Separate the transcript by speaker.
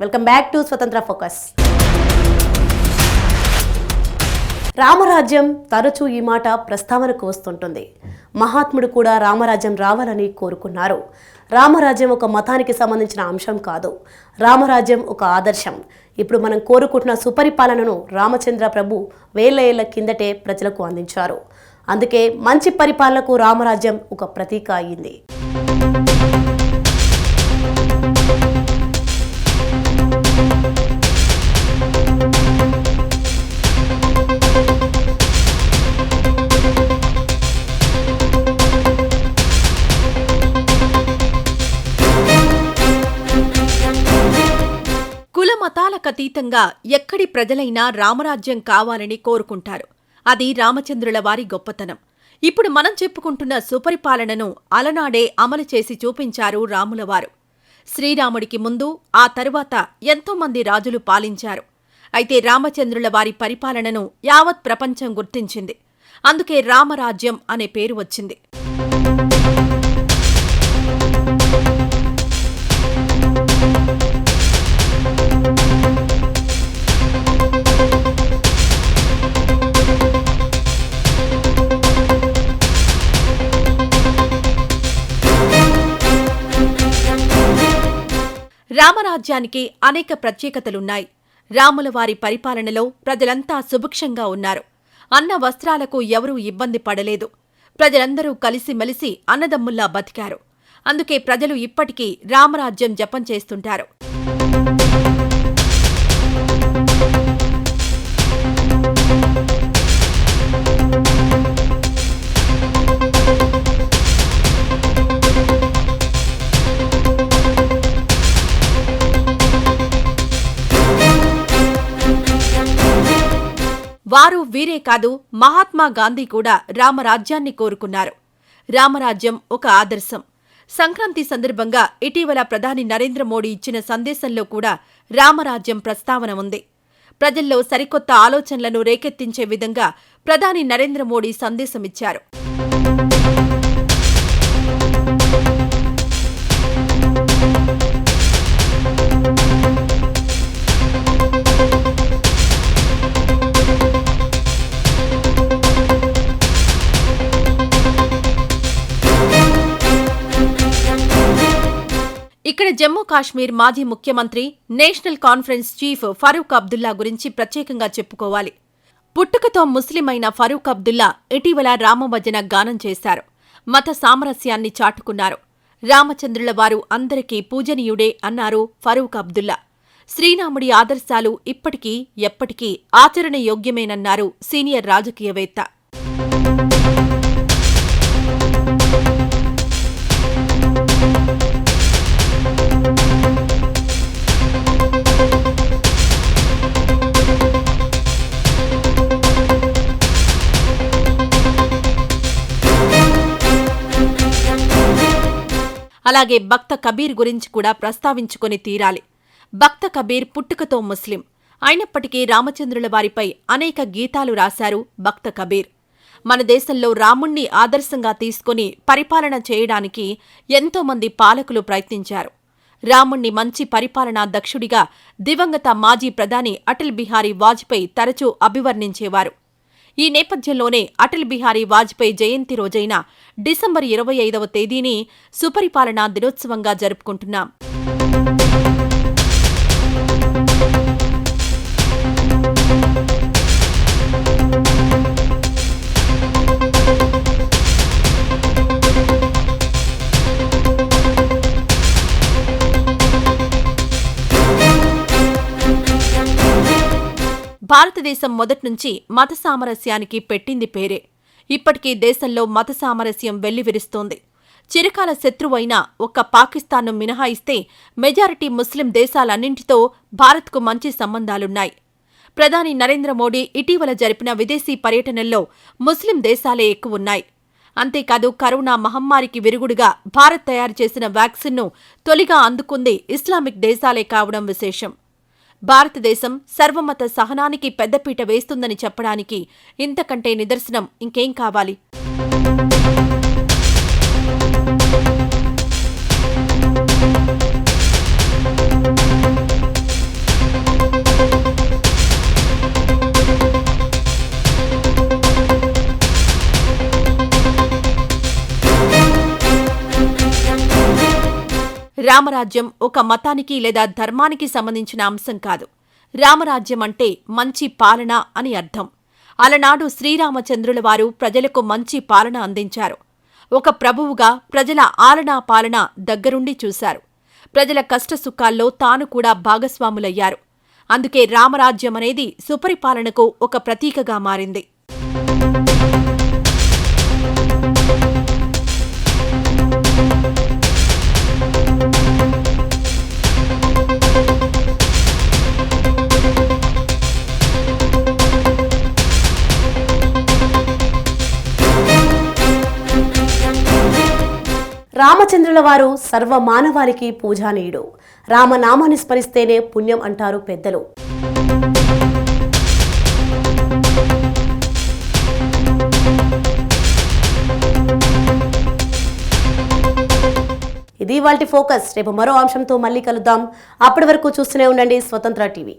Speaker 1: Welcome back to Swatantra focus. రామరాజ్యం తరచూ ఈ మాట ప్రస్తావనకు వస్తుంటుంది. మహాత్ముడు కూడా రామరాజ్యం రావాలని కోరుకున్నారు. రామరాజ్యం ఒక మతానికి సంబంధించిన అంశం కాదు. రామరాజ్యం ఒక ఆదర్శం. ఇప్పుడు మనం కోరుకుంటున్న సుపరిపాలనను రామచంద్ర ప్రభు వేల ఏళ్ళ కిందటే ప్రజలకు అందించారు. అందుకే మంచి పరిపాలనకు రామరాజ్యం ఒక ప్రతీక అయింది.
Speaker 2: మతాలకతీతంగా ఎక్కడి ప్రజలైనా రామరాజ్యం కావాలని కోరుకుంటారు. అది రామచంద్రుల వారి గొప్పతనం. ఇప్పుడు మనం చెప్పుకుంటున్న సుపరిపాలనను అలనాడే అమలు చేసి చూపించారు రాములవారు శ్రీరాముడికి ముందు ఆ తరువాత ఎంతోమంది రాజులు పాలించారు. అయితే రామచంద్రుల వారి పరిపాలనను యావత్ ప్రపంచం గుర్తించింది. అందుకే రామరాజ్యం అనే పేరు వచ్చింది. రామరాజ్యానికి అనేక ప్రత్యేకతలున్నాయి. రాముల వారి పరిపాలనలో ప్రజలంతా సుభిక్షంగా ఉన్నారు. అన్న వస్త్రాలకు ఎవరూ ఇబ్బంది పడలేదు. ప్రజలందరూ కలిసిమెలిసి అన్నదమ్ముల్లా బతికారు. అందుకే ప్రజలు ఇప్పటికీ రామరాజ్యం జపం చేస్తుంటారు. వీరే కాదు మహాత్మా గాంధీ కూడా రామరాజ్యాన్ని కోరుకున్నారు. రామరాజ్యం ఒక ఆదర్శం. సంక్రాంతి సందర్భంగా ఇటీవల ప్రధాని నరేంద్ర మోడీ ఇచ్చిన సందేశంలో కూడా రామరాజ్యం ప్రస్తావన ఉంది. ప్రజల్లో సరికొత్త ఆలోచనలను రేకెత్తించే విధంగా ప్రధాని నరేంద్ర మోడీ సందేశమిచ్చారు. జమ్మూ కాశ్మీర్ మాజీ ముఖ్యమంత్రి national conference chief Farooq Abdullah గురించి ప్రత్యేకంగా చెప్పుకోవాలి. పుట్టుకతో ముస్లిమైన ఫరూక్ అబ్దుల్లా ఇటీవల రామభజన గానం చేశారు. మత సామరస్యాన్ని చాటుకున్నారు. రామచంద్రుల వారు అందరికీ పూజనీయుడే అన్నారు ఫరూక్ అబ్దుల్లా. శ్రీరాముడి ఆదర్శాలు ఇప్పటికీ ఎప్పటికీ ఆచరణయోగ్యమేనన్నారు సీనియర్ రాజకీయవేత్త. అలాగే భక్త కబీర్ గురించి కూడా ప్రస్తావించుకొని తీరాలి. భక్త కబీర్ పుట్టుకతో ముస్లిం. అయినప్పటికీ రామచంద్రుల వారిపై అనేక గీతాలు రాశారు భక్త కబీర్. మన దేశంలో రాముణ్ణి ఆదర్శంగా తీసుకొని పరిపాలన చేయడానికి ఎంతోమంది పాలకులు ప్రయత్నించారు. రాముణ్ణి మంచి పరిపాలనా దక్షుడిగా దివంగత మాజీ ప్రధాని అటల్ బిహారీ వాజ్పేయి తరచూ అభివర్ణించేవారు. ఈ నేపథ్యంలోనే అటల్ బిహారీ వాజ్పేయి జయంతి రోజైన డిసెంబర్ ఇరవై ఐదవ తేదీని సుపరిపాలనా దినోత్సవంగా జరుపుకుంటున్నాం. భారతదేశం మొదట్నుంచి మత సామరస్యానికి పెట్టింది పేరే. ఇప్పటికీ దేశంలో మత సామరస్యం వెల్లివిరుస్తోంది. చిరకాల శత్రువైన ఒక్క పాకిస్తాన్ను మినహాయిస్తే మెజారిటీ ముస్లిం దేశాలన్నింటితో భారత్కు మంచి సంబంధాలున్నాయి. ప్రధాని నరేంద్ర మోడీ ఇటీవల జరిపిన విదేశీ పర్యటనల్లో ముస్లిం దేశాలే ఎక్కువున్నాయి. అంతేకాదు కరోనా మహమ్మారికి విరుగుడుగా భారత్ తయారు చేసిన వ్యాక్సిన్ను తొలిగా అందుకుంది ఇస్లామిక్ దేశాలే కావడం విశేషం. భారతదేశం సర్వమత సహనానికి పెద్దపీట వేస్తుందని చెప్పడానికి ఇంతకంటే నిదర్శనం ఇంకేం కావాలి? రామరాజ్యం ఒక మతానికి లేదా ధర్మానికి సంబంధించిన అంశం కాదు. రామరాజ్యం అంటే మంచి పాలన అని అర్థం. అలనాడు శ్రీరామచంద్రుల వారు ప్రజలకు మంచి పాలన అందించారు. ఒక ప్రభువుగా ప్రజల ఆలనా పాలన దగ్గరుండి చూశారు. ప్రజల కష్టసుఖాల్లో తాను కూడా భాగస్వాములయ్యారు. అందుకే రామరాజ్యం అనేది సుపరిపాలనకు ఒక ప్రతీకగా మారింది.
Speaker 1: రామచంద్రుల వారు సర్వ మానవాళికి పూజానీయుడు రామనామాన్ని స్మరిస్తేనే పుణ్యం అంటారు పెద్దలు. ఇది వాళ్ళ ఫోకస్. రేపు మరో అంశంతో మళ్ళీ కలుద్దాం. అప్పటి వరకు చూస్తూనే ఉండండి స్వతంత్ర టీవీ.